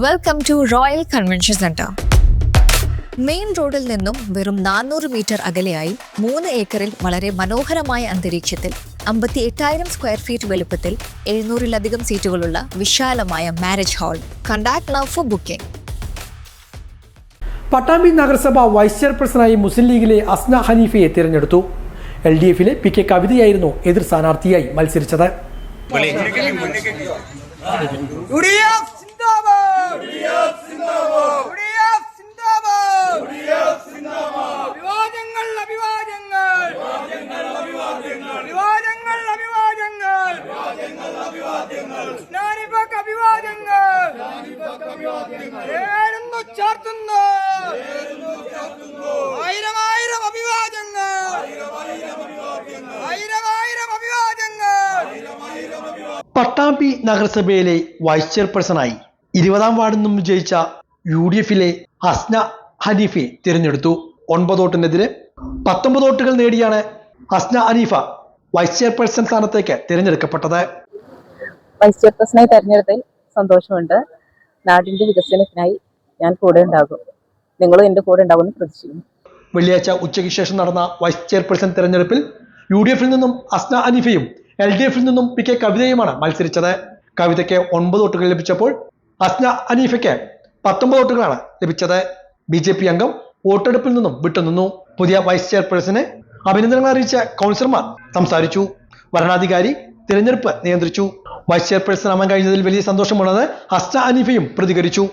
Welcome to royal convention centre main റോഡിൽ നിന്നും വെറും നാനൂറ് മീറ്റർ അകലെയായി മൂന്ന് ഏക്കറിൽ വളരെ മനോഹരമായ അന്തരീക്ഷത്തിൽ അമ്പത്തി എട്ടായിരം സ്ക്വയർ ഫീറ്റ് വലുപ്പത്തിൽ എഴുന്നൂറിലധികം സീറ്റുകളുള്ള വിശാലമായ marriage hall contact now for booking Pattambi നഗരസഭ വൈസ് ചെയർപേഴ്സണായി മുസ്ലിം ലീഗിലെ അസ്ന ഹനീഫയെ തിരഞ്ഞെടുത്തു. എൽ ഡി എഫിലെ പി കെ കവിതയായിരുന്നു എതിർ സ്ഥാനാർത്ഥിയായി മത്സരിച്ചത്. പട്ടാമ്പി നഗരസഭയിലെ വൈസ് ചെയർപേഴ്സണായി ഇരുപതാം വാർഡിൽ നിന്നും വിജയിച്ച യു ഡി എഫിലെ ഹസ്ന ഹനീഫെ തിരഞ്ഞെടുത്തു. ഒൻപത് വോട്ടിനെതിരെ പത്തൊമ്പത് വോട്ടുകൾ നേടിയാണ് ഹസ്ന ഹനീഫ വൈസ് ചെയർപേഴ്സൺ സ്ഥാനത്തേക്ക് തിരഞ്ഞെടുക്കപ്പെട്ടത്. വൈസ് ചെയർപേഴ്സണായി തെരഞ്ഞെടുത്തതിൽ സന്തോഷമുണ്ട്. നാടിന്റെ വികസനത്തിനായി ഞാൻ കൂടെ ഉണ്ടാകും. നിങ്ങളും എന്റെ കൂടെ ഉണ്ടാകുമെന്ന് പ്രതീക്ഷിക്കുന്നു. വെള്ളിയാഴ്ച ഉച്ചയ്ക്ക് ശേഷം നടന്ന വൈസ് ചെയർപേഴ്സൺ തെരഞ്ഞെടുപ്പിൽ യു ഡി എഫിൽ നിന്നും അസ്ന അനീഫയും എൽ ഡി എഫിൽ നിന്നും പി കെ കവിതയുമാണ് മത്സരിച്ചത്. കവിതയ്ക്ക് ഒൻപത് വോട്ടുകൾ ലഭിച്ചപ്പോൾ അസ്ന അനീഫയ്ക്ക് പത്തൊമ്പത് വോട്ടുകളാണ് ലഭിച്ചത്. ബി ജെ പി അംഗം വോട്ടെടുപ്പിൽ നിന്നും വിട്ടുനിന്നു. പുതിയ വൈസ് ചെയർപേഴ്സനെ അഭിനന്ദനങ്ങൾ അറിയിച്ച കൗൺസിലർമാർ സംസാരിച്ചു. ഭരണാധികാരി തിരഞ്ഞെടുപ്പ് നിയന്ത്രിച്ചു. വൈസ് ചെയർപേഴ്സൺ ആവാൻ കഴിഞ്ഞതിൽ വലിയ സന്തോഷമുള്ളത് അസ്ന അനീഫയും പ്രതികരിച്ചു.